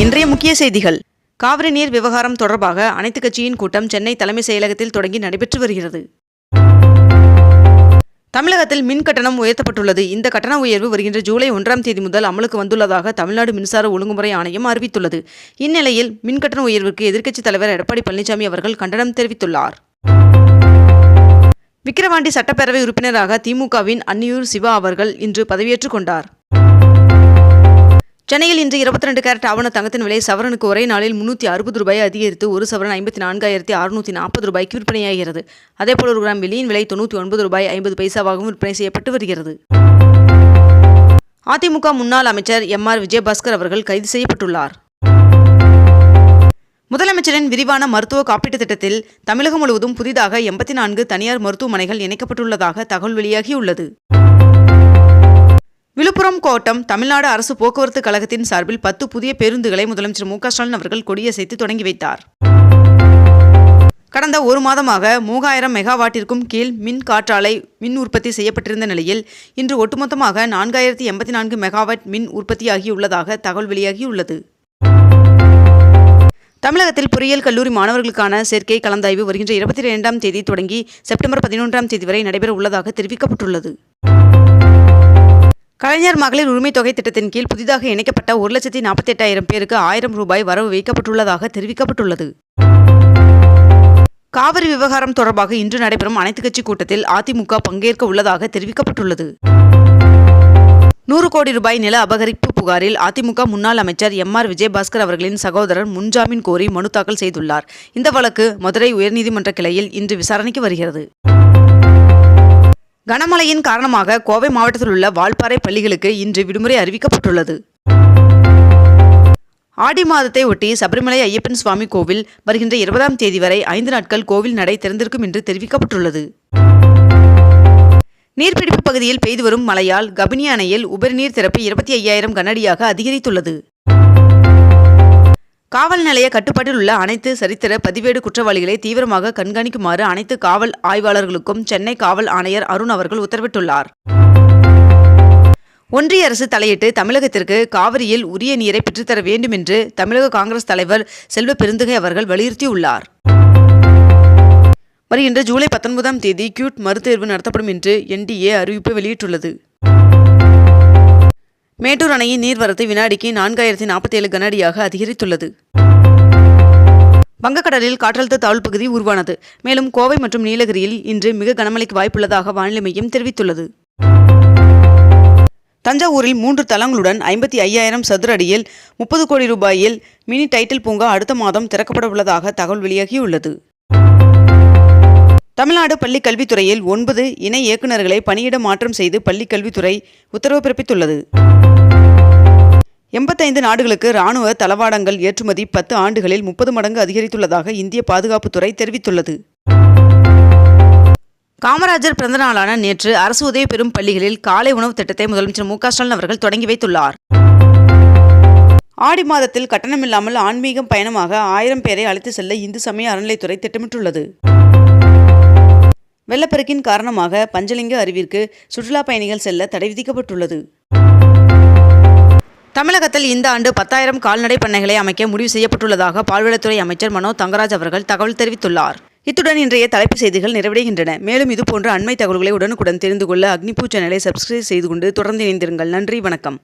இன்றைய முக்கிய செய்திகள். காவிரி நீர் விவகாரம் தொடர்பாக அனைத்து கட்சியின் கூட்டம் சென்னை தலைமை செயலகத்தில் தொடங்கி நடைபெற்று வருகிறது. தமிழகத்தில் மின் கட்டணம் உயர்த்தப்பட்டுள்ளது. இந்த கட்டண உயர்வு வருகின்ற ஜூலை ஒன்றாம் தேதி முதல் அமலுக்கு வந்துள்ளதாக தமிழ்நாடு மின்சார ஒழுங்குமுறை ஆணையம் அறிவித்துள்ளது. இந்நிலையில் மின் கட்டண உயர்வுக்கு எதிர்க்கட்சித் தலைவர் எடப்பாடி பழனிசாமி அவர்கள் கண்டனம் தெரிவித்துள்ளார். விக்கிரவாண்டி சட்டப்பேரவை உறுப்பினராக திமுகவின் அன்னியூர் சிவா அவர்கள் இன்று பதவியேற்றுக் கொண்டார். சென்னையில் இன்று இருபத்தி ரெண்டு கேரட் ஆவண தங்கத்தின் விலை சவரனுக்கு ஒரே நாளில் முன்னூற்றி அறுபது ரூபாய் அதிகரித்து ஒரு சவரன் ஐம்பத்தி நான்காயிரத்தி அறுநூற்றி நாற்பது ரூபாய்க்கு விற்பனையாகிறது. அதேபோல் ஒரு கிராம் வெள்ளியின் விலை தொண்ணூற்றி ஒன்பது ரூபாய் ஐம்பது பைசாவாகவும் விற்பனை செய்யப்பட்டு வருகிறது. அதிமுக முன்னாள் அமைச்சர் எம் ஆர் விஜயபாஸ்கர் அவர்கள் கைது செய்யப்பட்டுள்ளார். முதலமைச்சரின் விரிவான மருத்துவ காப்பீட்டுத் திட்டத்தில் தமிழகம் முழுவதும் புதிதாக எண்பத்தி நான்கு தனியார் மருத்துவமனைகள் இணைக்கப்பட்டுள்ளதாக தகவல் வெளியாகியுள்ளது. கோட்டம் தமிழ்நாடு அரசு போக்குவரத்து கழகத்தின் சார்பில் பத்து புதிய பேருந்துகளை முதலமைச்சர் மு க ஸ்டாலின் அவர்கள் கொடியசைத்து தொடங்கி வைத்தார். கடந்த ஒரு மாதமாக மூவாயிரம் மெகாவாட்டிற்கும் கீழ் மின் காற்றாலை மின் உற்பத்தி செய்யப்பட்டிருந்த நிலையில் இன்று ஒட்டுமொத்தமாக நான்காயிரத்தி எண்பத்தி நான்கு மெகாவாட் மின் உற்பத்தியாகியுள்ளதாக தகவல் வெளியாகியுள்ளது. தமிழகத்தில் பொறியியல் கல்லூரி மாணவர்களுக்கான சேர்க்கை கலந்தாய்வு வருகின்ற இருபத்தி இரண்டாம் தேதி தொடங்கி செப்டம்பர் பதினொன்றாம் தேதி வரை நடைபெற உள்ளதாக தெரிவிக்கப்பட்டுள்ளது. கலைஞர் மகளிர் உரிமை தொகை திட்டத்தின் கீழ் புதிதாக இணைக்கப்பட்ட ஒரு லட்சத்தி நாற்பத்தி எட்டாயிரம் பேருக்கு ஆயிரம் ரூபாய் வரவு வைக்கப்பட்டுள்ளதாக தெரிவிக்கப்பட்டுள்ளது. காவிரி விவகாரம் தொடர்பாக இன்று நடைபெறும் அனைத்துக் கட்சி கூட்டத்தில் அதிமுக பங்கேற்க உள்ளதாக தெரிவிக்கப்பட்டுள்ளது. நூறு கோடி ரூபாய் நில அபகரிப்பு புகாரில் அதிமுக முன்னாள் அமைச்சர் எம் ஆர் விஜயபாஸ்கர் அவர்களின் சகோதரர் முன்ஜாமீன் கோரி மனு தாக்கல் செய்துள்ளார். இந்த வழக்கு மதுரை உயர்நீதிமன்ற கிளையில் இன்று விசாரணைக்கு வருகிறது. கனமழையின் காரணமாக கோவை மாவட்டத்தில் உள்ள வால்பாறை பள்ளிகளுக்கு இன்று விடுமுறை அறிவிக்கப்பட்டுள்ளது. ஆடி மாதத்தை ஒட்டி சபரிமலை ஐயப்பன் சுவாமி கோவில் வருகின்ற இருபதாம் தேதி வரை ஐந்து நாட்கள் கோவில் நடை திறந்திருக்கும் என்று தெரிவிக்கப்பட்டுள்ளது. நீர்பிடிப்பு பகுதியில் பெய்து வரும் மழையால் கபினி அணையில் உபரிநீர் திறப்பு இருபத்தி ஐயாயிரம் கனஅடியாக அதிகரித்துள்ளது. காவல் நிலைய கட்டுப்பாட்டில் உள்ள அனைத்து சரித்திர பதிவேடு குற்றவாளிகளை தீவிரமாக கண்காணிக்குமாறு அனைத்து காவல் ஆய்வாளர்களுக்கும் சென்னை காவல் ஆணையர் அருண் அவர்கள் உத்தரவிட்டுள்ளார். ஒன்றிய அரசு தலையிட்டு தமிழகத்திற்கு காவிரியில் உரிய நீரை பெற்றுத்தர வேண்டும் என்று தமிழக காங்கிரஸ் தலைவர் செல்வ பெருந்துகை அவர்கள் வலியுறுத்தியுள்ளார். வருகின்ற ஜூலை பத்தொன்பதாம் தேதி கியூட் மறுதேர்வு நடத்தப்படும் என்று என்டிஏ அறிவிப்பு வெளியிட்டுள்ளது. மேட்டூர் அணையின் நீர்வரத்து வினாடிக்கு நான்காயிரத்தி நாற்பத்தி ஏழு கனஅடியாக அதிகரித்துள்ளது. வங்கக்கடலில் காற்றழுத்த தாழ்வு பகுதி உருவானது. மேலும் கோவை மற்றும் நீலகிரியில் இன்று மிக கனமழைக்கு வாய்ப்புள்ளதாக வானிலை மையம் தெரிவித்துள்ளது. தஞ்சாவூரில் மூன்று தளங்களுடன் ஐம்பத்தி ஐயாயிரம் சதுர அடியில் முப்பது கோடி ரூபாயில் மினி டைட்டில் பூங்கா அடுத்த மாதம் திறக்கப்பட உள்ளதாக தகவல் வெளியாகியுள்ளது. தமிழ்நாடு பள்ளிக் கல்வித்துறையில் ஒன்பது இணை இயக்குநர்களை பணியிட மாற்றம் செய்து பள்ளிக் கல்வித்துறை உத்தரவு பிறப்பித்துள்ளது. எண்பத்தைந்து நாடுகளுக்கு இராணுவ தளவாடங்கள் ஏற்றுமதி பத்து ஆண்டுகளில் முப்பது மடங்கு அதிகரித்துள்ளதாக இந்திய பாதுகாப்புத்துறை தெரிவித்துள்ளது. காமராஜர் பிறந்த நாளான நேற்று அரசு உதவி பெறும் பள்ளிகளில் காலை உணவு திட்டத்தை முதலமைச்சர் மு ஸ்டாலின் அவர்கள் தொடங்கி வைத்துள்ளார். ஆடி மாதத்தில் கட்டணமில்லாமல் ஆன்மீகம் பயணமாக ஆயிரம் பேரை அழைத்து செல்ல இந்து சமய அறநிலைத்துறை திட்டமிட்டுள்ளது. வெள்ளப்பெருக்கின் காரணமாக பஞ்சலிங்க அருவிற்கு சுற்றுலா பயணிகள் செல்ல தடை விதிக்கப்பட்டுள்ளது. தமிழகத்தில் இந்த ஆண்டு பத்தாயிரம் கால்நடை பண்ணைகளை அமைக்க முடிவு செய்யப்பட்டுள்ளதாக பால்வளத்துறை அமைச்சர் மனோ தங்கராஜ் அவர்கள் தகவல் தெரிவித்துள்ளார். இத்துடன் இன்றைய தலைப்பு செய்திகள் நிறைவடைகின்றன. மேலும் இதுபோன்ற அண்மை தகவல்களை உடனுக்குடன் தெரிந்து கொள்ள அக்னிபூ சேனலை சப்ஸ்கிரைப் செய்து கொண்டு தொடர்ந்து இணைந்திருங்கள். நன்றி வணக்கம்.